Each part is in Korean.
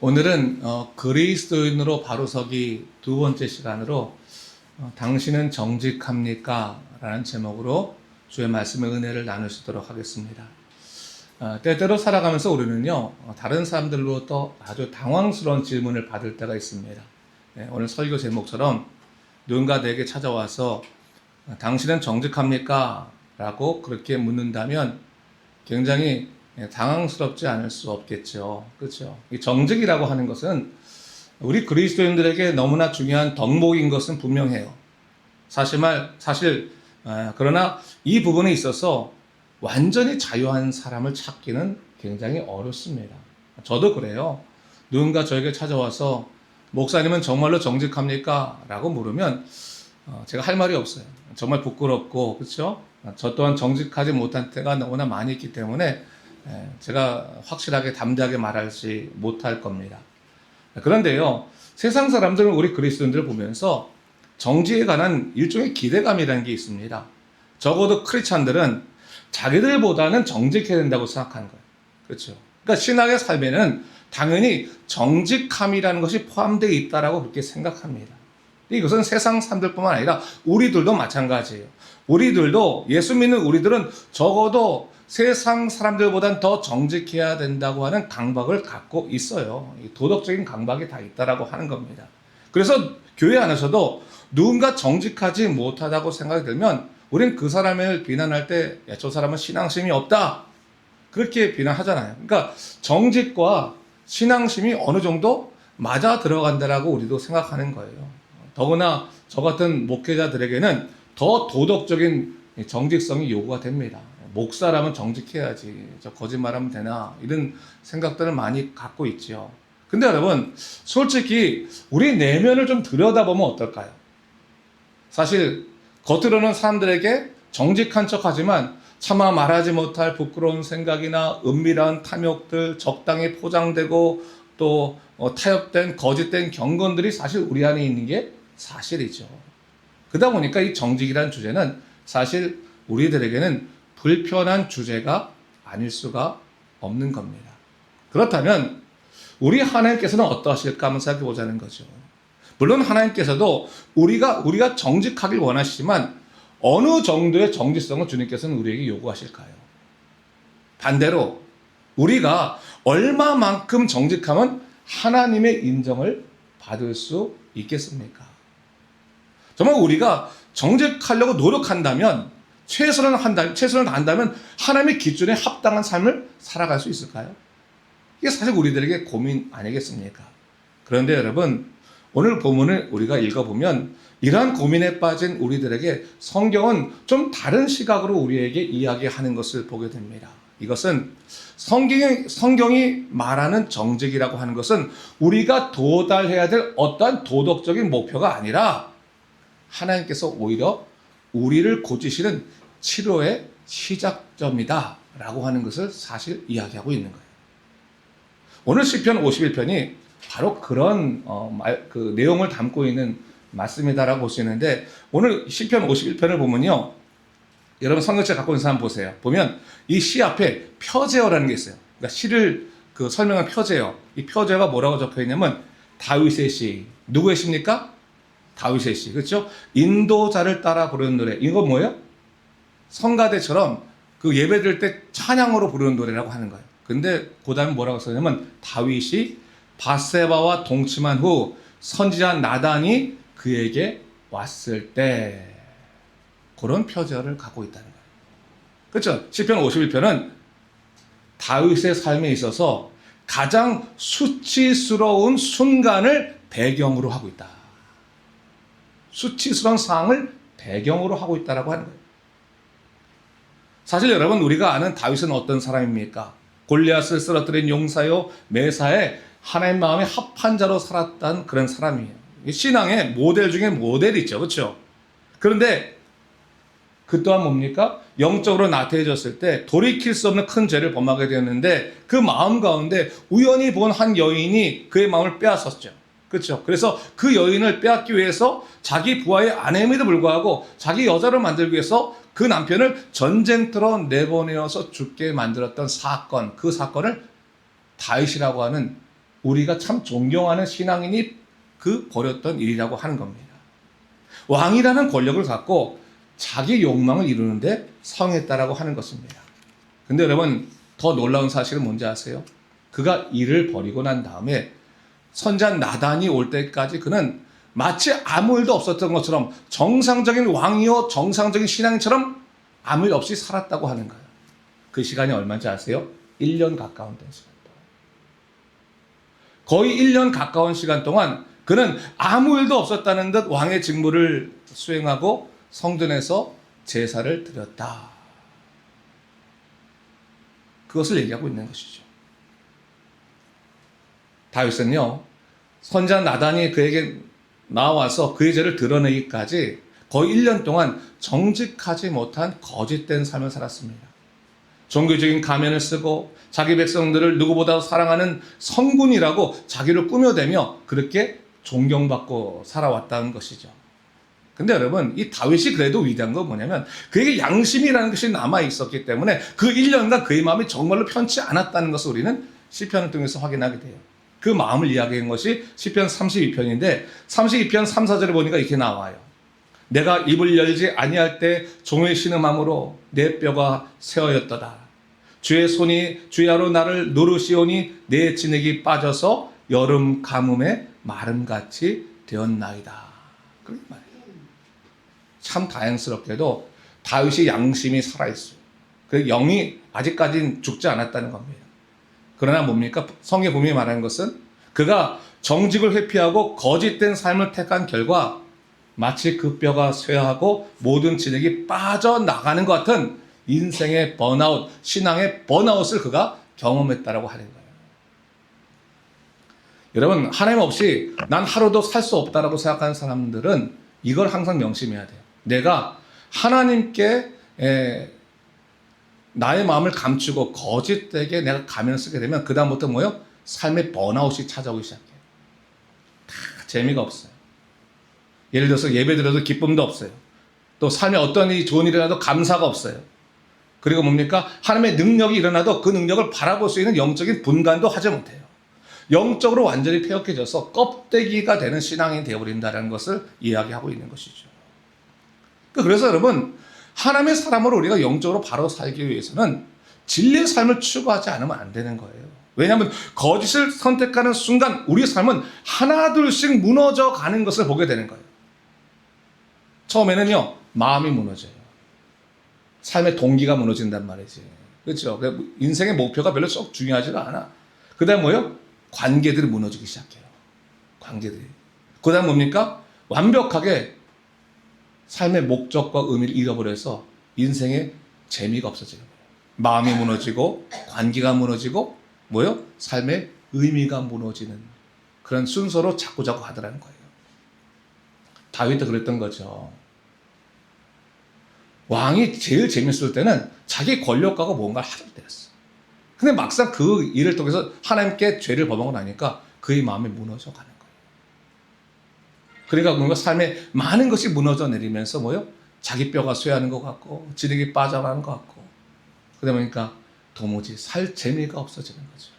오늘은 어, 그리스도인으로 바로 서기 두 번째 시간으로 어, 당신은 정직합니까? 라는 제목으로 주의 말씀의 은혜를 나누시도록 하겠습니다. 어, 때때로 살아가면서 우리는요, 어, 다른 사람들로부터 아주 당황스러운 질문을 받을 때가 있습니다. 네, 오늘 설교 제목처럼 누군가 내게 찾아와서 어, 당신은 정직합니까? 라고 그렇게 묻는다면 굉장히 예, 당황스럽지 않을 수 없겠죠. 그렇죠. 이 정직이라고 하는 것은 우리 그리스도인들에게 너무나 중요한 덕목인 것은 분명해요. 사실 말 사실 아, 그러나 이 부분에 있어서 완전히 자유한 사람을 찾기는 굉장히 어렵습니다. 저도 그래요. 누군가 저에게 찾아와서 목사님은 정말로 정직합니까? 라고 물으면 어, 제가 할 말이 없어요. 정말 부끄럽고 그렇죠? 저 또한 정직하지 못한 때가 너무나 많이 있기 때문에 예, 제가 확실하게 담대하게 말하지 못할 겁니다. 그런데요, 세상 사람들은 우리 그리스도인들을 보면서 정지에 관한 일종의 기대감이라는 게 있습니다. 적어도 크리스찬들은 자기들보다는 정직해야 된다고 생각하는 거예요. 그렇죠. 그러니까 신앙의 삶에는 당연히 정직함이라는 것이 포함되어 있다라고 그렇게 생각합니다. 이것은 세상 사람들뿐만 아니라 우리들도 마찬가지예요. 우리들도 예수 믿는 우리들은 적어도 세상 사람들보단 더 정직해야 된다고 하는 강박을 갖고 있어요. 도덕적인 강박이 다 있다라고 하는 겁니다. 그래서 교회 안에서도 누군가 정직하지 못하다고 생각이 들면 우린 그 사람을 비난할 때 저 사람은 신앙심이 없다. 그렇게 비난하잖아요. 그러니까 정직과 신앙심이 어느 정도 맞아 들어간다라고 우리도 생각하는 거예요. 더구나 저 같은 목회자들에게는 더 도덕적인 정직성이 요구가 됩니다. 목사라면 정직해야지. 저 거짓말하면 되나? 이런 생각들을 많이 갖고 있지요. 근데 여러분, 솔직히 우리 내면을 좀 들여다보면 어떨까요? 사실 겉으로는 사람들에게 정직한 척 하지만 차마 말하지 못할 부끄러운 생각이나 은밀한 탐욕들 적당히 포장되고 또 어, 타협된 거짓된 경건들이 사실 우리 안에 있는 게 사실이죠. 그러다 보니까 이 정직이라는 주제는 사실 우리들에게는 불편한 주제가 아닐 수가 없는 겁니다. 그렇다면 우리 하나님께서는 어떠하실까 한번 생각해 보자는 거죠. 물론 하나님께서도 우리가 우리가 정직하길 원하시지만 어느 정도의 정직성을 주님께서는 우리에게 요구하실까요? 반대로 우리가 얼마만큼 정직하면 하나님의 인정을 받을 수 있겠습니까? 정말 우리가 정직하려고 노력한다면 최선을 한다 최선을 다한다면 하나님의 기준에 합당한 삶을 살아갈 수 있을까요? 이게 사실 우리들에게 고민 아니겠습니까? 그런데 여러분 오늘 본문을 우리가 읽어보면 이러한 고민에 빠진 우리들에게 성경은 좀 다른 시각으로 우리에게 이야기하는 것을 보게 됩니다. 이것은 성경이, 성경이 말하는 정직이라고 하는 것은 우리가 도달해야 될 어떠한 도덕적인 목표가 아니라 하나님께서 오히려 우리를 고치시는 치료의 시작점이다 라고 하는 것을 사실 이야기하고 있는 거예요. 오늘 시편 51편이 바로 그런 어, 말, 그 내용을 담고 있는 말씀이다라고 볼 수 있는데 오늘 시편 51편을 보면요. 여러분 성경책 갖고 있는 사람 보세요. 보면 이 시 앞에 표제어라는 게 있어요. 그러니까 시를 그 설명한 표제어. 이 표제어가 뭐라고 적혀 있냐면 다윗의 시. 누구의 시입니까? 다윗의 시. 그렇죠? 인도자를 따라 부르는 노래. 이거 뭐예요? 성가대처럼 그 예배 드릴 때 찬양으로 부르는 노래라고 하는 거예요. 근데 그다음에 뭐라고 써냐면 다윗이 바세바와 동침한 후 선지자 나단이 그에게 왔을 때 그런 표절을 갖고 있다는 거예요. 그렇죠? 시편 51편은 다윗의 삶에 있어서 가장 수치스러운 순간을 배경으로 하고 있다. 수치스러운 상황을 배경으로 하고 있다라고 하는 거예요. 사실 여러분 우리가 아는 다윗은 어떤 사람입니까? 골리앗을 쓰러뜨린 용사요 매사에 하나님 마음에 합한 자로 살았던 그런 사람이에요. 신앙의 모델 중에 모델이죠. 그렇죠? 그런데 그 또한 뭡니까? 영적으로 나태해졌을 때 돌이킬 수 없는 큰 죄를 범하게 되었는데 그 마음 가운데 우연히 본 한 여인이 그의 마음을 빼앗았죠. 그렇죠? 그래서 그 여인을 빼앗기 위해서 자기 부하의 아내임에도 불구하고 자기 여자를 만들기 위해서 그 남편을 전쟁터로 내보내어서 죽게 만들었던 사건, 그 사건을 다윗이라고 하는 우리가 참 존경하는 신앙인이 그 벌였던 일이라고 하는 겁니다. 왕이라는 권력을 갖고 자기 욕망을 이루는데 성했다라고 하는 것입니다. 근데 여러분 더 놀라운 사실은 뭔지 아세요? 그가 일을 벌이고 난 다음에 선자 나단이 올 때까지 그는 마치 아무 일도 없었던 것처럼 정상적인 왕이요 정상적인 신앙인처럼 아무 일 없이 살았다고 하는 거예요. 그 시간이 얼마인지 아세요? 1년 가까운 시간 동안. 거의 1년 가까운 시간 동안 그는 아무 일도 없었다는 듯 왕의 직무를 수행하고 성전에서 제사를 드렸다. 그것을 얘기하고 있는 것이죠. 다윗은요, 선자 나단이 그에게 나와서 그의 죄를 드러내기까지 거의 1년 동안 정직하지 못한 거짓된 삶을 살았습니다. 종교적인 가면을 쓰고 자기 백성들을 누구보다 사랑하는 성군이라고 자기를 꾸며대며 그렇게 존경받고 살아왔다는 것이죠. 근데 여러분, 이 다윗이 그래도 위대한 건 뭐냐면 그에게 양심이라는 것이 남아 있었기 때문에 그 1년간 그의 마음이 정말로 편치 않았다는 것을 우리는 시편을 통해서 확인하게 돼요. 그 마음을 이야기한 것이 시편 32편인데 32편 3, 4절에 보니까 이렇게 나와요. 내가 입을 열지 아니할 때 종의 신음함으로 내 뼈가 세어였도다. 주의 손이 주야로 나를 누르시오니 내 진액이 빠져서 여름 가뭄에 마름같이 되었나이다. 그런 말이에요. 참 다행스럽게도 다윗의 양심이 살아있어요. 그 영이 아직까지는 죽지 않았다는 겁니다. 그러나 뭡니까? 성경 분명히 말하는 것은 그가 정직을 회피하고 거짓된 삶을 택한 결과 마치 그 뼈가 쇠하고 모든 진액이 빠져나가는 것 같은 인생의 번아웃, 신앙의 번아웃을 그가 경험했다라고 하는 거예요. 여러분, 하나님 없이 난 하루도 살 수 없다라고 생각하는 사람들은 이걸 항상 명심해야 돼요. 내가 하나님께 에, 나의 마음을 감추고 거짓되게 내가 가면을 쓰게 되면 그다음부터 뭐요? 삶의 번아웃이 찾아오기 시작해요. 다 재미가 없어요. 예를 들어서 예배 드려도 기쁨도 없어요. 또 삶에 어떤 일이 좋은 일이 일어나도 감사가 없어요. 그리고 뭡니까? 하나님의 능력이 일어나도 그 능력을 바라볼 수 있는 영적인 분간도 하지 못해요. 영적으로 완전히 폐역해져서 껍데기가 되는 신앙이 되어버린다는 것을 이야기하고 있는 것이죠. 그래서 여러분, 하나님의 사람으로 우리가 영적으로 바로 살기 위해서는 진리의 삶을 추구하지 않으면 안 되는 거예요. 왜냐하면 거짓을 선택하는 순간 우리의 삶은 하나둘씩 무너져 가는 것을 보게 되는 거예요. 처음에는요, 마음이 무너져요. 삶의 동기가 무너진단 말이지. 그렇죠? 인생의 목표가 별로 썩 중요하지가 않아. 그 다음 뭐요? 관계들이 무너지기 시작해요. 관계들이. 그 다음 뭡니까? 완벽하게 삶의 목적과 의미를 잃어버려서 인생의 재미가 없어지는 거예요. 마음이 무너지고 관계가 무너지고 뭐요? 삶의 의미가 무너지는 그런 순서로 자꾸자꾸 하더라는 거예요. 다윗도 그랬던 거죠. 왕이 제일 재밌을 때는 자기 권력가가 뭔가를 하을 때였어. 근데 막상 그 일을 통해서 하나님께 죄를 범하고 나니까 그의 마음이 무너져 가는 거예요. 그러니까 뭔가 삶에 많은 것이 무너져 내리면서 뭐요? 자기 뼈가 쇠하는 것 같고 지력이 빠져가는 것 같고 그러다 보니까 도무지 살 재미가 없어지는 거죠.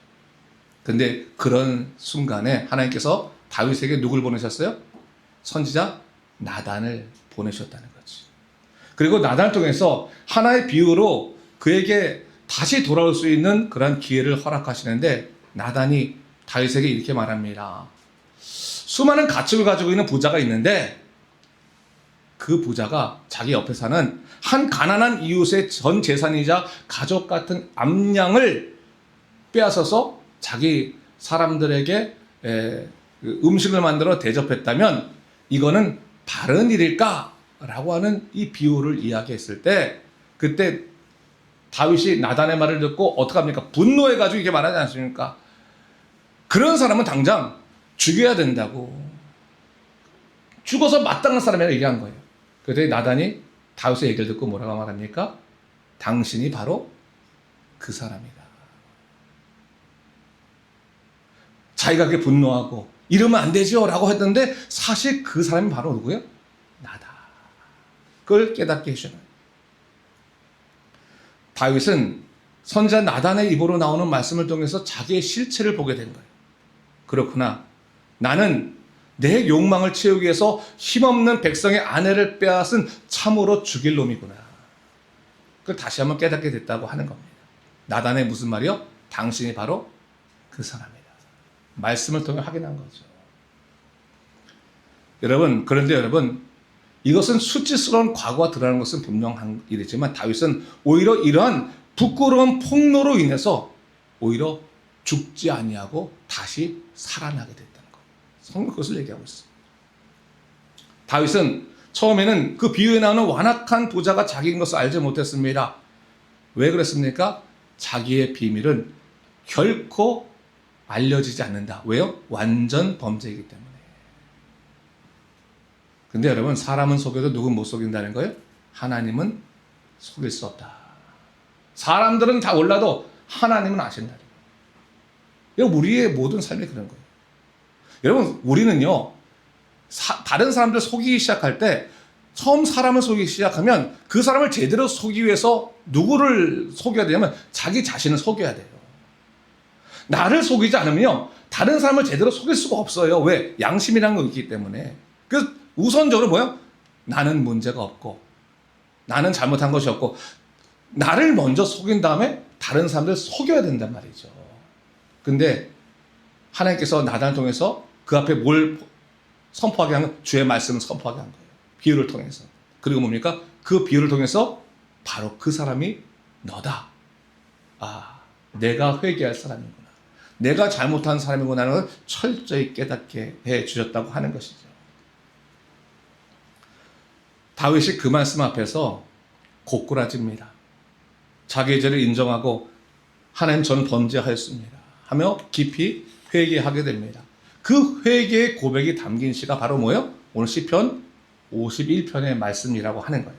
근데 그런 순간에 하나님께서 다윗에게 누굴 보내셨어요? 선지자 나단을 보내셨다는 거지. 그리고 나단을 통해서 하나의 비유로 그에게 다시 돌아올 수 있는 그런 기회를 허락하시는데 나단이 다윗에게 이렇게 말합니다. 수많은 가축을 가지고 있는 부자가 있는데 그 부자가 자기 옆에 사는 한 가난한 이웃의 전 재산이자 가족 같은 암양을 빼앗아서 자기 사람들에게 에, 그 음식을 만들어 대접했다면 이거는 바른 일일까? 라고 하는 이 비유를 이야기했을 때 그때 다윗이 나단의 말을 듣고 어떡합니까? 분노해가지고 이렇게 말하지 않습니까? 그런 사람은 당장 죽여야 된다고. 죽어서 마땅한 사람이라고 얘기한 거예요. 그랬더니 나단이 다윗의 얘기를 듣고 뭐라고 말합니까? 당신이 바로 그 사람이다. 자기가 그렇게 분노하고 이러면 안 되죠 라고 했는데 사실 그 사람이 바로 누구예요? 나다. 그걸 깨닫게 해주는 다윗은 선자 나단의 입으로 나오는 말씀을 통해서 자기의 실체를 보게 된 거예요. 그렇구나. 나는 내 욕망을 채우기 위해서 힘없는 백성의 아내를 빼앗은 참으로 죽일 놈이구나. 그걸 다시 한번 깨닫게 됐다고 하는 겁니다. 나단의 무슨 말이요? 당신이 바로 그 사람이다. 말씀을 통해 확인한 거죠. 여러분, 그런데 여러분, 이것은 수치스러운 과거가 드러나는 것은 분명한 일이지만 다윗은 오히려 이러한 부끄러운 폭로로 인해서 오히려 죽지 아니하고 다시 살아나게 거예요. 성경 그것을 얘기하고 있습니다. 다윗은 처음에는 그 비유에 나오는 완악한 부자가 자기인 것을 알지 못했습니다. 왜 그랬습니까? 자기의 비밀은 결코 알려지지 않는다. 왜요? 완전 범죄이기 때문에. 근데 여러분, 사람은 속여도 누군 못 속인다는 거예요? 하나님은 속일 수 없다. 사람들은 다 몰라도 하나님은 아신다. 우리의 모든 삶이 그런 거예요. 여러분, 우리는요, 사- 다른 사람들 속이기 시작할 때, 처음 사람을 속이기 시작하면 그 사람을 제대로 속이기 위해서 누구를 속여야 되냐면 자기 자신을 속여야 돼요. 나를 속이지 않으면요, 다른 사람을 제대로 속일 수가 없어요. 왜? 양심이라는 거 있기 때문에. 그 우선적으로 뭐야? 나는 문제가 없고, 나는 잘못한 것이 없고, 나를 먼저 속인 다음에 다른 사람들 속여야 된단 말이죠. 근데 하나님께서 나단을 통해서 그 앞에 뭘 선포하게 한 건 주의 말씀을 선포하게 한 거예요. 비유를 통해서. 그리고 뭡니까? 그 비유를 통해서 바로 그 사람이 너다. 아, 내가 회개할 사람이구나. 내가 잘못한 사람이구나라는 걸 철저히 깨닫게 해 주셨다고 하는 것이죠. 다윗이 그 말씀 앞에서 고꾸라집니다. 자기의 죄를 인정하고 하나님 저는 범죄하였습니다. 하며 깊이 회개하게 됩니다. 그 회개의 고백이 담긴 시가 바로 뭐예요? 오늘 시편 51편의 말씀이라고 하는 거예요.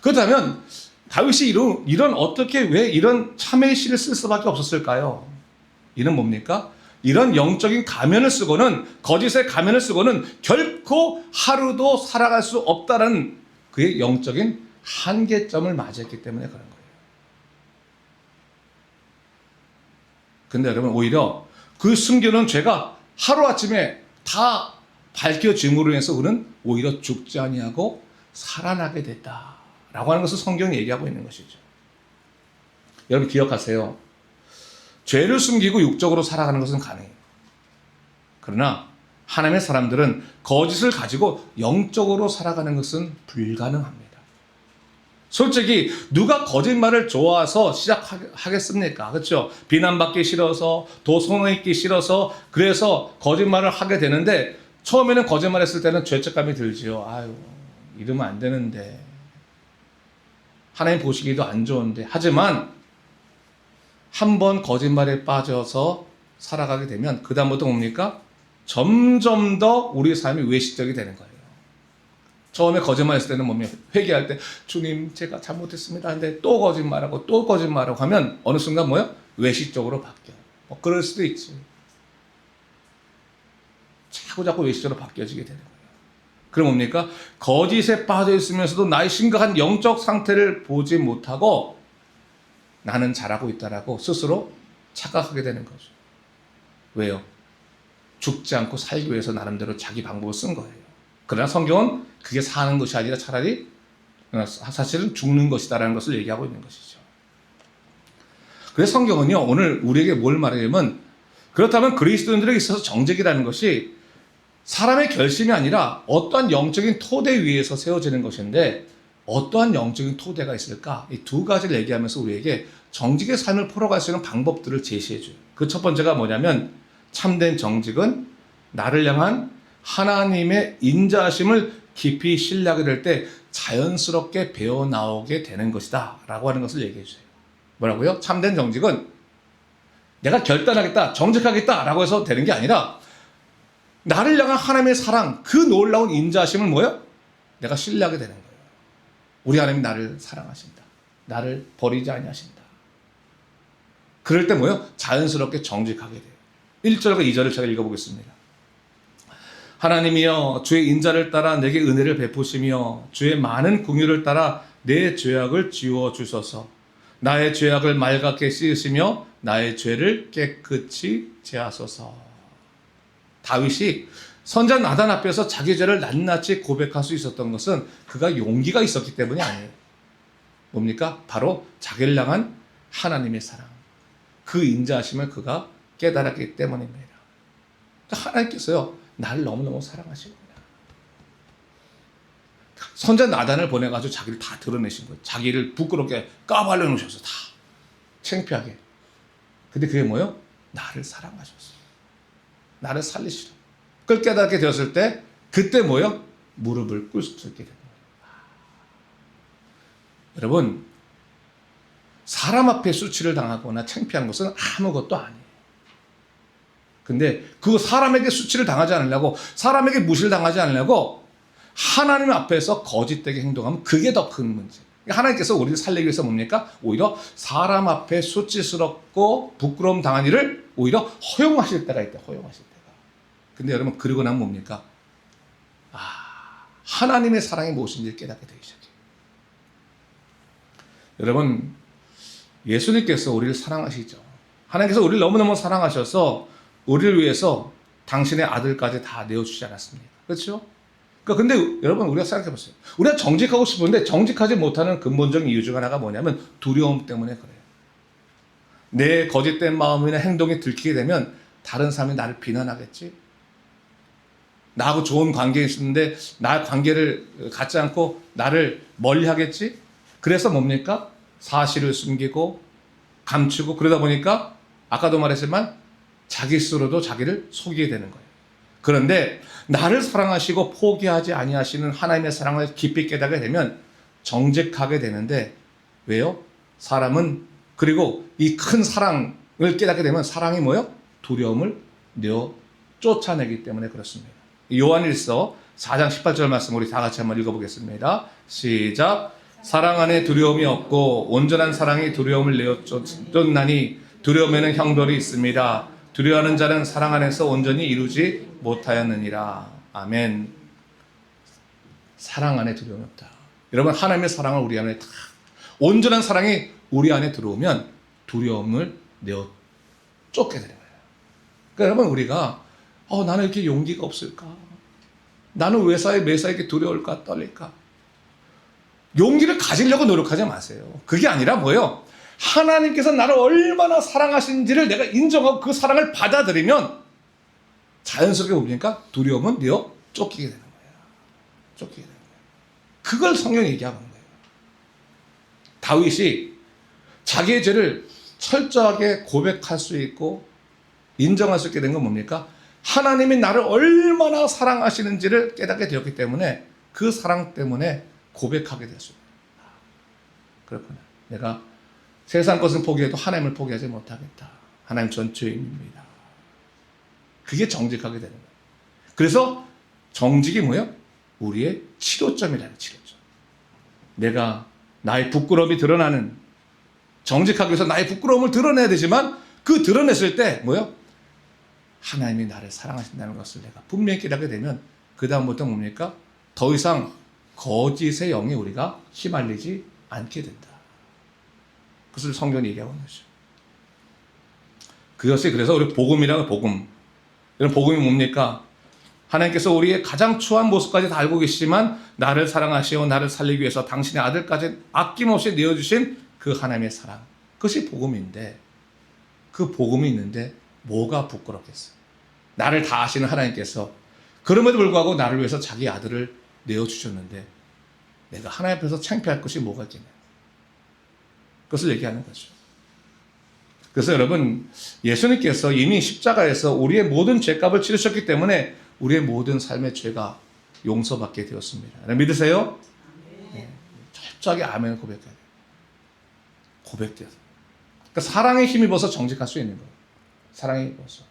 그렇다면 다윗이 이런, 이런 어떻게 왜 이런 참회의 시를 쓸 수밖에 없었을까요? 이는 뭡니까? 이런 영적인 가면을 쓰고는 거짓의 가면을 쓰고는 결코 하루도 살아갈 수 없다는 그의 영적인 한계점을 맞이했기 때문에 그런 거예요. 근데 여러분 오히려 그 숨겨놓은 죄가 하루아침에 다 밝혀짐으로 인해서 그는 오히려 죽지 아니하고 살아나게 됐다 라고 하는 것을 성경이 얘기하고 있는 것이죠. 여러분 기억하세요. 죄를 숨기고 육적으로 살아가는 것은 가능해요. 그러나 하나님의 사람들은 거짓을 가지고 영적으로 살아가는 것은 불가능합니다. 솔직히 누가 거짓말을 좋아서 시작하겠습니까? 그렇죠? 비난받기 싫어서 도 손해있기 싫어서 그래서 거짓말을 하게 되는데 처음에는 거짓말했을 때는 죄책감이 들지요. 아유 이러면 안 되는데 하나님 보시기도 안 좋은데 하지만 한 번 거짓말에 빠져서 살아가게 되면 그 다음부터 뭡니까? 점점 더 우리 삶이 외식적이 되는 거예요. 처음에 거짓말했을 때는 뭡니까? 회개할 때 주님 제가 잘못했습니다. 근데 또 거짓말하고 또 거짓말하고 하면 어느 순간 뭐요? 외식적으로 바뀌어요. 뭐 그럴 수도 있지. 자꾸 자꾸 외식적으로 바뀌어지게 되는 거예요. 그럼 뭡니까? 거짓에 빠져 있으면서도 나의 심각한 영적 상태를 보지 못하고 나는 잘하고 있다라고 스스로 착각하게 되는 거죠. 왜요? 죽지 않고 살기 위해서 나름대로 자기 방법을 쓴 거예요. 그러나 성경은 그게 사는 것이 아니라 차라리 어, 사실은 죽는 것이다라는 것을 얘기하고 있는 것이죠. 그래서 성경은요, 오늘 우리에게 뭘 말하냐면, 그렇다면 그리스도인들에게 있어서 정직이라는 것이 사람의 결심이 아니라 어떠한 영적인 토대 위에서 세워지는 것인데, 어떠한 영적인 토대가 있을까? 이 두 가지를 얘기하면서 우리에게 정직의 삶을 풀어갈 수 있는 방법들을 제시해줘요. 그 첫 번째가 뭐냐면, 참된 정직은 나를 향한 하나님의 인자하심을 깊이 신뢰하게 될 때 자연스럽게 배워 나오게 되는 것이다. 라고 하는 것을 얘기해 주세요. 뭐라고요? 참된 정직은 내가 결단하겠다, 정직하겠다 라고 해서 되는 게 아니라 나를 향한 하나님의 사랑, 그 놀라운 인자하심을 뭐요? 내가 신뢰하게 되는 거예요. 우리 하나님이 나를 사랑하신다. 나를 버리지 아니하신다. 그럴 때 뭐요? 자연스럽게 정직하게 돼요. 1절과 2절을 제가 읽어보겠습니다. 하나님이여 주의 인자를 따라 내게 은혜를 베푸시며 주의 많은 궁유를 따라 내 죄악을 지워 주소서. 나의 죄악을 맑게 씻으시며 나의 죄를 깨끗이 제하소서. 다윗이 선자 나단 앞에서 자기 죄를 낱낱이 고백할 수 있었던 것은 그가 용기가 있었기 때문이 아니에요. 뭡니까? 바로 자기를 향한 하나님의 사랑. 그 인자하심을 그가 깨달았기 때문입니다. 그러니까 하나님께서요, 나를 너무너무 사랑하시구나. 선자 나단을 보내가지고 자기를 다 드러내신 거예요. 자기를 부끄럽게 까발려 놓으셔서 다 창피하게. 근데 그게 뭐예요? 나를 사랑하셨어. 나를 살리시려. 그걸 깨닫게 되었을 때 그때 뭐예요? 무릎을 꿇을 수 있게 되는 거예요. 여러분 사람 앞에 수치를 당하거나 창피한 것은 아무것도 아니에요. 근데 그 사람에게 수치를 당하지 않으려고 사람에게 무시를 당하지 않으려고 하나님 앞에서 거짓되게 행동하면 그게 더 큰 문제. 하나님께서 우리를 살리기 위해서 뭡니까? 오히려 사람 앞에 수치스럽고 부끄러움 당한 일을 오히려 허용하실 때가 있다. 허용하실 때가. 근데 여러분 그러고 나면 뭡니까? 아 하나님의 사랑이 무엇인지 깨닫게 되기 시작해요. 여러분 예수님께서 우리를 사랑하시죠. 하나님께서 우리를 너무너무 사랑하셔서 우리를 위해서 당신의 아들까지 다 내어주지 않았습니까? 그렇죠? 그러니까 근데 여러분 우리가 생각해 보세요. 우리가 정직하고 싶은데 정직하지 못하는 근본적인 이유 중 하나가 뭐냐면 두려움 때문에 그래요. 내 거짓된 마음이나 행동이 들키게 되면 다른 사람이 나를 비난하겠지. 나하고 좋은 관계 있는데 나 관계를 갖지 않고 나를 멀리 하겠지. 그래서 뭡니까? 사실을 숨기고 감추고 그러다 보니까 아까도 말했지만 자기 스스로도 자기를 속이게 되는 거예요. 그런데 나를 사랑하시고 포기하지 아니하시는 하나님의 사랑을 깊이 깨닫게 되면 정직하게 되는데 왜요? 사람은 그리고 이 큰 사랑을 깨닫게 되면 사랑이 뭐요? 두려움을 내어 쫓아내기 때문에 그렇습니다. 요한일서 4장 18절 말씀 우리 다 같이 한번 읽어보겠습니다. 시작. 사랑 안에 두려움이 없고 온전한 사랑이 두려움을 내어 쫓나니 두려움에는 형벌이 있습니다. 두려워하는 자는 사랑 안에서 온전히 이루지 못하였느니라. 아멘. 사랑 안에 두려움이 없다. 여러분 하나님의 사랑을 우리 안에 다 온전한 사랑이 우리 안에 들어오면 두려움을 내어 쫓게 되는 거예요. 그러니까 여러분 우리가 어, 나는 이렇게 용기가 없을까? 나는 왜사에 매사에 이렇게 두려울까 떨릴까? 용기를 가지려고 노력하지 마세요. 그게 아니라 뭐예요? 하나님께서 나를 얼마나 사랑하신지를 내가 인정하고 그 사랑을 받아들이면 자연스럽게 뭡니까? 두려움은 내어 쫓기게 되는 거예요. 쫓기게 되는 거예요. 그걸 성경이 얘기하고 있는 거예요. 다윗이 자기의 죄를 철저하게 고백할 수 있고 인정할 수 있게 된 건 뭡니까? 하나님이 나를 얼마나 사랑하시는지를 깨닫게 되었기 때문에 그 사랑 때문에 고백하게 됐습니다. 그렇구나. 내가 세상 것을 포기해도 하나님을 포기하지 못하겠다. 하나님 전 죄인입니다. 그게 정직하게 되는 거예요. 그래서 정직이 뭐예요? 우리의 치료점이라는 치료점. 내가 나의 부끄러움이 드러나는 정직하기 위해서 나의 부끄러움을 드러내야 되지만 그 드러냈을 때 뭐예요? 하나님이 나를 사랑하신다는 것을 내가 분명히 깨닫게 되면 그 다음부터 뭡니까? 더 이상 거짓의 영에 우리가 휘말리지 않게 된다. 그것을 성경이 얘기하고 있는 거죠. 그것이 그래서 우리 복음이라는 복음. 이런 복음이 뭡니까? 하나님께서 우리의 가장 추한 모습까지 다 알고 계시지만 나를 사랑하시어 나를 살리기 위해서 당신의 아들까지 아낌없이 내어주신 그 하나님의 사랑. 그것이 복음인데 그 복음이 있는데 뭐가 부끄럽겠어? 나를 다 아시는 하나님께서 그럼에도 불구하고 나를 위해서 자기 아들을 내어주셨는데 내가 하나님 앞에서 창피할 것이 뭐가 있겠냐. 그것을 얘기하는 거죠. 그래서 여러분, 예수님께서 이미 십자가에서 우리의 모든 죄값을 치르셨기 때문에 우리의 모든 삶의 죄가 용서받게 되었습니다. 믿으세요? 네. 철저하게 아멘을 고백해야 돼요. 고백되어서. 그러니까 사랑에 힘입어서 정직할 수 있는 거예요. 사랑에 힘입어서.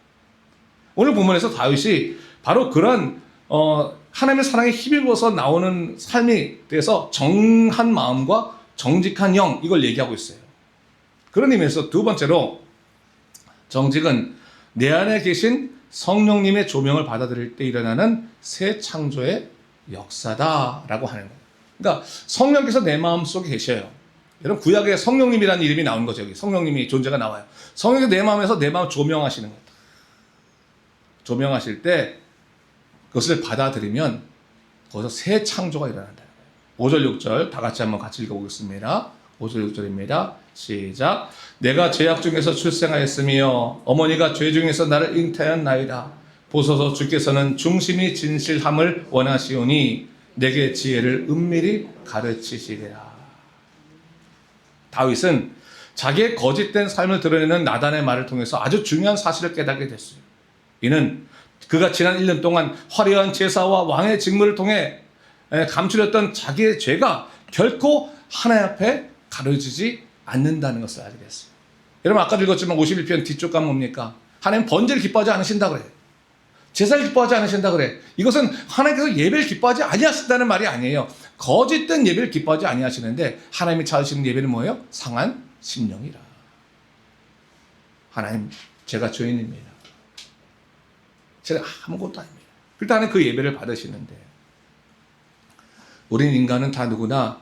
오늘 본문에서 다윗이 바로 그런 어, 하나님의 사랑에 힘입어서 나오는 삶에 대해서 정한 마음과 정직한 영 이걸 얘기하고 있어요. 그런 의미에서 두 번째로 정직은 내 안에 계신 성령님의 조명을 받아들일 때 일어나는 새 창조의 역사다라고 하는 거예요. 그러니까 성령께서 내 마음 속에 계셔요. 여러분 구약에 성령님이라는 이름이 나오는 거죠. 여기 성령님이 존재가 나와요. 성령이 내 마음에서 내 마음 을 조명하시는 거예요. 조명하실 때 그것을 받아들이면 거기서 새 창조가 일어난다. 5절, 6절 다 같이 한번 같이 읽어보겠습니다. 5절, 6절입니다. 시작. 내가 죄악 중에서 출생하였으며 어머니가 죄 중에서 나를 잉태하였나이다. 보소서 주께서는 중심이 진실함을 원하시오니 내게 지혜를 은밀히 가르치시리라. 다윗은 자기의 거짓된 삶을 드러내는 나단의 말을 통해서 아주 중요한 사실을 깨닫게 됐어요. 이는 그가 지난 1년 동안 화려한 제사와 왕의 직무를 통해 에, 감추렸던 자기의 죄가 결코 하나님 앞에 가려지지 않는다는 것을 알게 됐어요. 여러분 아까 읽었지만 51편 뒤쪽 가 뭡니까? 하나님 번제를 기뻐하지 않으신다 그래. 제사를 기뻐하지 않으신다 그래. 이것은 하나님께서 예배를 기뻐하지 아니하신다는 말이 아니에요. 거짓된 예배를 기뻐하지 아니하시는데 하나님이 찾으시는 예배는 뭐예요? 상한 심령이라. 하나님 제가 죄인입니다. 제가 아무것도 아닙니다. 일단은 그 예배를 받으시는데 우린 인간은 다 누구나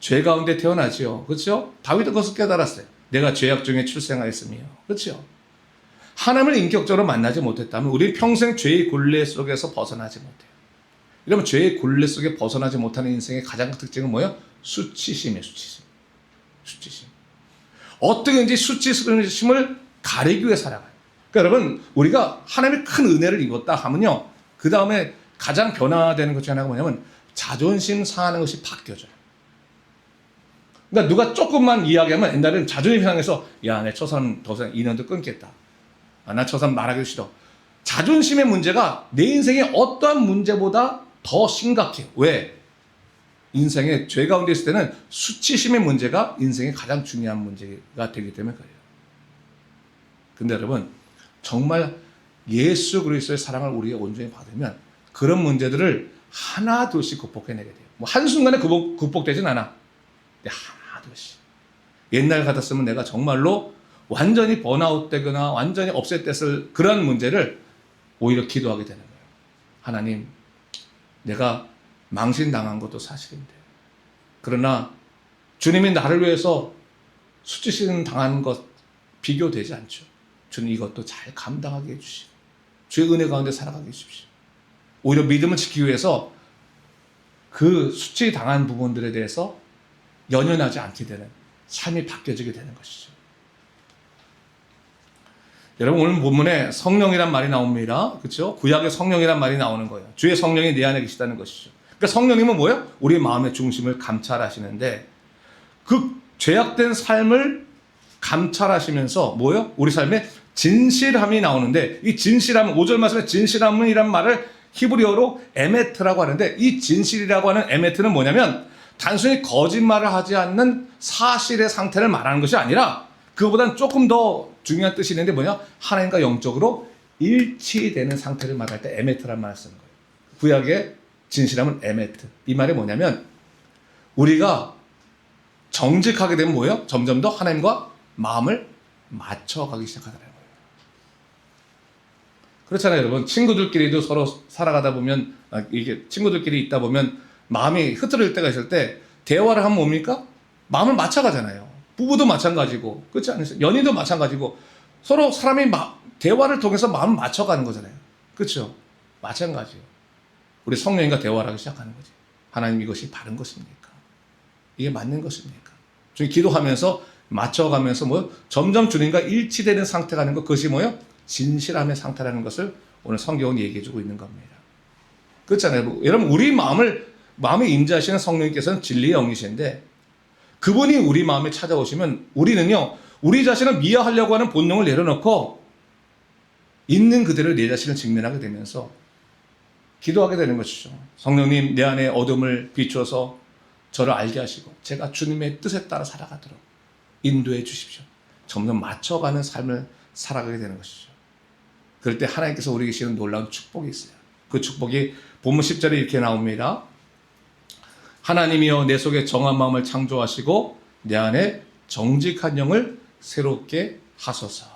죄 가운데 태어나지요. 그렇죠? 다윗은 그것을 깨달았어요. 내가 죄악 중에 출생하였으며. 그렇죠? 하나님을 인격적으로 만나지 못했다면 우리 평생 죄의 굴레 속에서 벗어나지 못해요. 이러면 죄의 굴레 속에 벗어나지 못하는 인생의 가장 큰 특징은 뭐예요? 수치심이에요, 수치심. 수치심. 어떻게든지 수치심을 가리기 위해 살아가요. 그러니까 여러분, 우리가 하나님의 큰 은혜를 입었다 하면요. 그 다음에 가장 변화되는 것 중에 하나가 뭐냐면 자존심 상하는 것이 바뀌어져요. 그러니까 누가 조금만 이야기하면 옛날에는 자존심 상해서 야, 내저 사람 더 이상 인연도 끊겠다. 아, 나저 사람 말하기 싫어. 자존심의 문제가 내 인생의 어떠한 문제보다 더 심각해요. 왜? 인생의 죄 가운데 있을 때는 수치심의 문제가 인생의 가장 중요한 문제가 되기 때문에 그래요. 근데 여러분, 정말 예수 그리스도의 사랑을 우리가 온전히 받으면 그런 문제들을 하나 둘씩 극복해내게 돼요. 뭐 한순간에 극복, 극복되진 않아. 근데 하나 둘씩. 옛날 같았으면 내가 정말로 완전히 번아웃 되거나 완전히 업셋됐을 그런 문제를 오히려 기도하게 되는 거예요. 하나님, 내가 망신당한 것도 사실인데. 그러나 주님이 나를 위해서 수치심 당하는 것 비교되지 않죠. 주님 이것도 잘 감당하게 해주시고 주의 은혜 가운데 살아가게 해주십시오. 오히려 믿음을 지키기 위해서 그 수치 당한 부분들에 대해서 연연하지 않게 되는 삶이 바뀌어지게 되는 것이죠. 여러분 오늘 본문에 성령이란 말이 나옵니다. 그렇죠? 구약의 성령이란 말이 나오는 거예요. 주의 성령이 내 안에 계시다는 것이죠. 그러니까 성령님은 뭐예요? 우리 마음의 중심을 감찰하시는데 그 죄악된 삶을 감찰하시면서 뭐예요? 우리 삶에 진실함이 나오는데 이 진실함 5절 말씀에 진실함이란 말을 히브리어로 에메트라고 하는데 이 진실이라고 하는 에메트는 뭐냐면 단순히 거짓말을 하지 않는 사실의 상태를 말하는 것이 아니라 그보단 조금 더 중요한 뜻이 있는데 뭐냐? 하나님과 영적으로 일치되는 상태를 말할 때 에메트란 말을 쓰는 거예요. 구약의 진실함은 에메트. 이 말이 뭐냐면 우리가 정직하게 되면 뭐예요? 점점 더 하나님과 마음을 맞춰가기 시작하더라고요. 그렇잖아요, 여러분. 친구들끼리도 서로 살아가다 보면 아, 이게 친구들끼리 있다 보면 마음이 흐트러질 때가 있을 때 대화를 하면 뭡니까? 마음을 맞춰가잖아요. 부부도 마찬가지고 그렇지 않으세요? 연인도 마찬가지고 서로 사람이 마, 대화를 통해서 마음을 맞춰가는 거잖아요. 그렇죠? 마찬가지예요. 우리 성령님과 대화를 하기 시작하는 거지. 하나님 이것이 바른 것입니까? 이게 맞는 것입니까? 주님 기도하면서 맞춰가면서 뭐 점점 주님과 일치되는 상태가 되는 것 그것이 뭐요? 진실함의 상태라는 것을 오늘 성경은 얘기해주고 있는 겁니다. 그렇잖아요. 여러분 우리 마음을 마음에 임재하시는 성령님께서는 진리의 영이신데 그분이 우리 마음에 찾아오시면 우리는요 우리 자신을 미화하려고 하는 본능을 내려놓고 있는 그대로 내 자신을 직면하게 되면서 기도하게 되는 것이죠. 성령님 내 안에 어둠을 비추어서 저를 알게 하시고 제가 주님의 뜻에 따라 살아가도록 인도해 주십시오. 점점 맞춰가는 삶을 살아가게 되는 것이죠. 그럴 때 하나님께서 우리에게 주시는 놀라운 축복이 있어요. 그 축복이 본문 10절에 이렇게 나옵니다. 하나님이여 내 속에 정한 마음을 창조하시고 내 안에 정직한 영을 새롭게 하소서.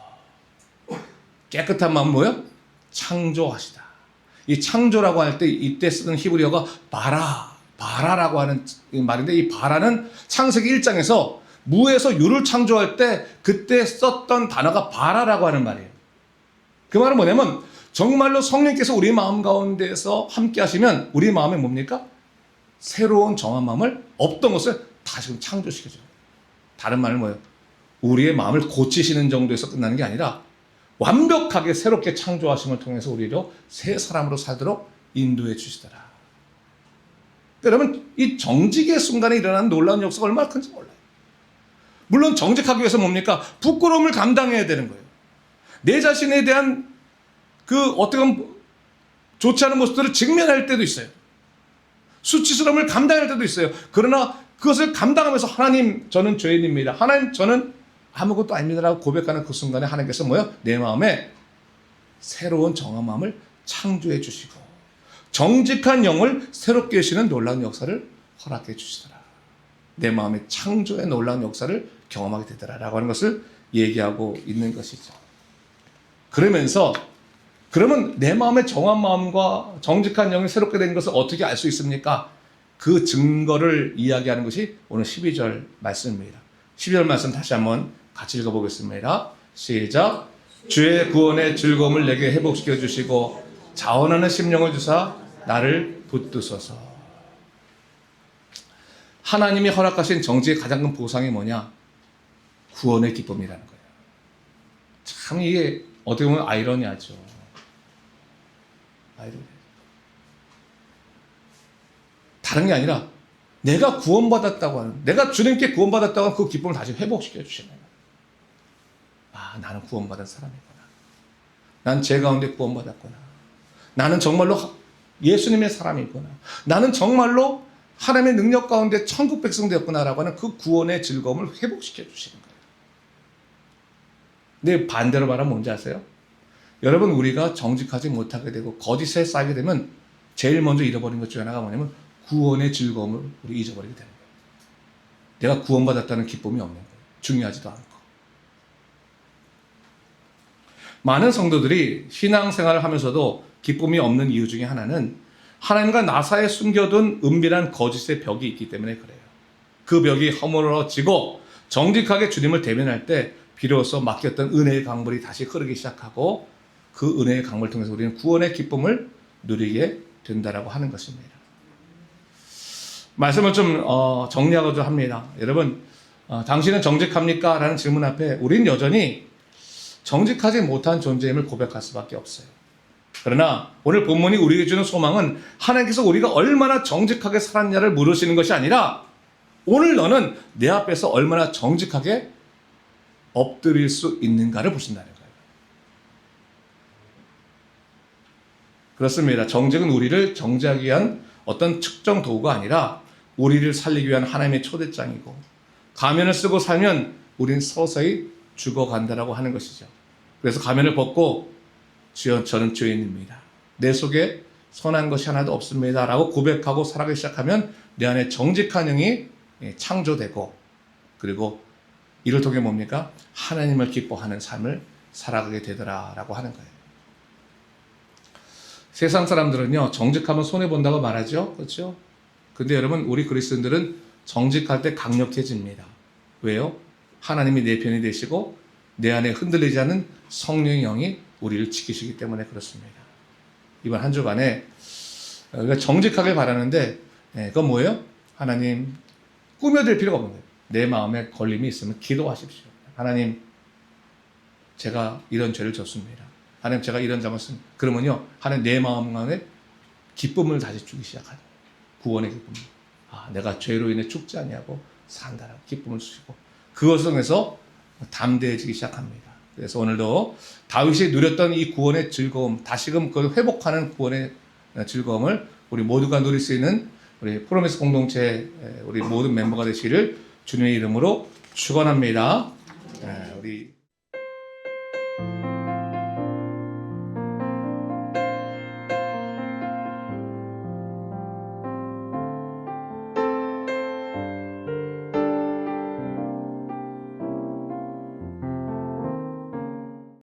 깨끗한 마음 뭐요? 창조하시다. 이 창조라고 할 때 이때 쓰는 히브리어가 바라, 바라라고 하는 말인데 이 바라는 창세기 1장에서 무에서 유를 창조할 때 그때 썼던 단어가 바라라고 하는 말이에요. 그 말은 뭐냐면 정말로 성령께서 우리 마음 가운데서 함께 하시면 우리 마음에 뭡니까? 새로운 정한 마음을 없던 것을 다시금 창조시켜줘요. 다른 말은 뭐예요? 우리의 마음을 고치시는 정도에서 끝나는 게 아니라 완벽하게 새롭게 창조하심을 통해서 우리를 새 사람으로 살도록 인도해 주시더라. 여러분, 이 정직의 순간에 일어나는 놀라운 역사가 얼마나 큰지 몰라요. 물론 정직하기 위해서 뭡니까? 부끄러움을 감당해야 되는 거예요. 내 자신에 대한 그 어떻게 보면 좋지 않은 모습들을 직면할 때도 있어요. 수치스러움을 감당할 때도 있어요. 그러나 그것을 감당하면서 하나님 저는 죄인입니다. 하나님 저는 아무것도 아닙니다라고 고백하는 그 순간에 하나님께서 뭐요? 내 마음에 새로운 정한 마음을 창조해 주시고 정직한 영을 새롭게 하시는 놀라운 역사를 허락해 주시더라. 내 마음의 창조의 놀라운 역사를 경험하게 되더라라고 하는 것을 얘기하고 있는 것이죠. 그러면서 그러면 내 마음의 정한 마음과 정직한 영이 새롭게 된 것을 어떻게 알 수 있습니까? 그 증거를 이야기하는 것이 오늘 12절 말씀입니다. 12절 말씀 다시 한번 같이 읽어보겠습니다. 시작. 주의 구원의 즐거움을 내게 회복시켜 주시고 자원하는 심령을 주사 나를 붙드소서. 하나님이 허락하신 정지의 가장 큰 보상이 뭐냐? 구원의 기쁨이라는 거예요. 참 이게 어떻게 보면 아이러니하죠. 아이러니. 다른 게 아니라 내가 구원받았다고 하는, 내가 주님께 구원받았다고 하는 그 기쁨을 다시 회복시켜 주시는 거예요. 아, 나는 구원받은 사람이구나. 난 죄 가운데 구원받았구나. 나는 정말로 예수님의 사람이구나. 나는 정말로 하나님의 능력 가운데 천국 백성 되었구나라고 하는 그 구원의 즐거움을 회복시켜 주시는 거예요. 근데 반대로 말하면 뭔지 아세요? 여러분, 우리가 정직하지 못하게 되고 거짓에 쌓이게 되면 제일 먼저 잃어버린 것 중에 하나가 뭐냐면 구원의 즐거움을 우리 잊어버리게 되는 거예요. 내가 구원받았다는 기쁨이 없는 거예요. 중요하지도 않고. 많은 성도들이 신앙생활을 하면서도 기쁨이 없는 이유 중에 하나는 하나님과 나사에 숨겨둔 은밀한 거짓의 벽이 있기 때문에 그래요. 그 벽이 허물어지고 정직하게 주님을 대면할 때 비로소 맡겼던 은혜의 강물이 다시 흐르기 시작하고 그 은혜의 강물을 통해서 우리는 구원의 기쁨을 누리게 된다라고 하는 것입니다. 말씀을 좀 어, 정리하고 좀 합니다. 여러분, 어, 당신은 정직합니까? 라는 질문 앞에 우리는 여전히 정직하지 못한 존재임을 고백할 수밖에 없어요. 그러나 오늘 본문이 우리에게 주는 소망은 하나님께서 우리가 얼마나 정직하게 살았냐를 물으시는 것이 아니라 오늘 너는 내 앞에서 얼마나 정직하게 엎드릴 수 있는가를 보신다는 거예요. 그렇습니다. 정직은 우리를 정죄하기 위한 어떤 측정 도구가 아니라 우리를 살리기 위한 하나님의 초대장이고 가면을 쓰고 살면 우리는 서서히 죽어간다라고 하는 것이죠. 그래서 가면을 벗고 주여 저는 죄인입니다. 내 속에 선한 것이 하나도 없습니다. 라고 고백하고 살아가기 시작하면 내 안에 정직한 영이 창조되고 그리고 이를 통해 뭡니까? 하나님을 기뻐하는 삶을 살아가게 되더라 라고 하는 거예요. 세상 사람들은요, 정직하면 손해본다고 말하죠. 그렇죠? 근데 여러분, 우리 그리스도인들은 정직할 때 강력해집니다. 왜요? 하나님이 내 편이 되시고 내 안에 흔들리지 않는 성령의 영이 우리를 지키시기 때문에 그렇습니다. 이번 한 주간에 우리가 정직하게 바라는데 예, 그건 뭐예요? 하나님 꾸며들 필요가 없는 거예요. 내 마음에 걸림이 있으면 기도하십시오. 하나님 제가 이런 죄를 졌습니다. 하나님 제가 이런 잘못을 그러면요 하나님 내 마음 안에 기쁨을 다시 주기 시작하죠. 구원의 기쁨. 아 내가 죄로 인해 죽지 아니하고 산다라고 기쁨을 주시고 그것을 통해서 담대해지기 시작합니다. 그래서 오늘도 다윗이 누렸던 이 구원의 즐거움, 다시금 그 회복하는 구원의 즐거움을 우리 모두가 누릴 수 있는 우리 프로미스 공동체 우리 모든 멤버가 되시기를 주님의 이름으로 축원합니다. 예, 우리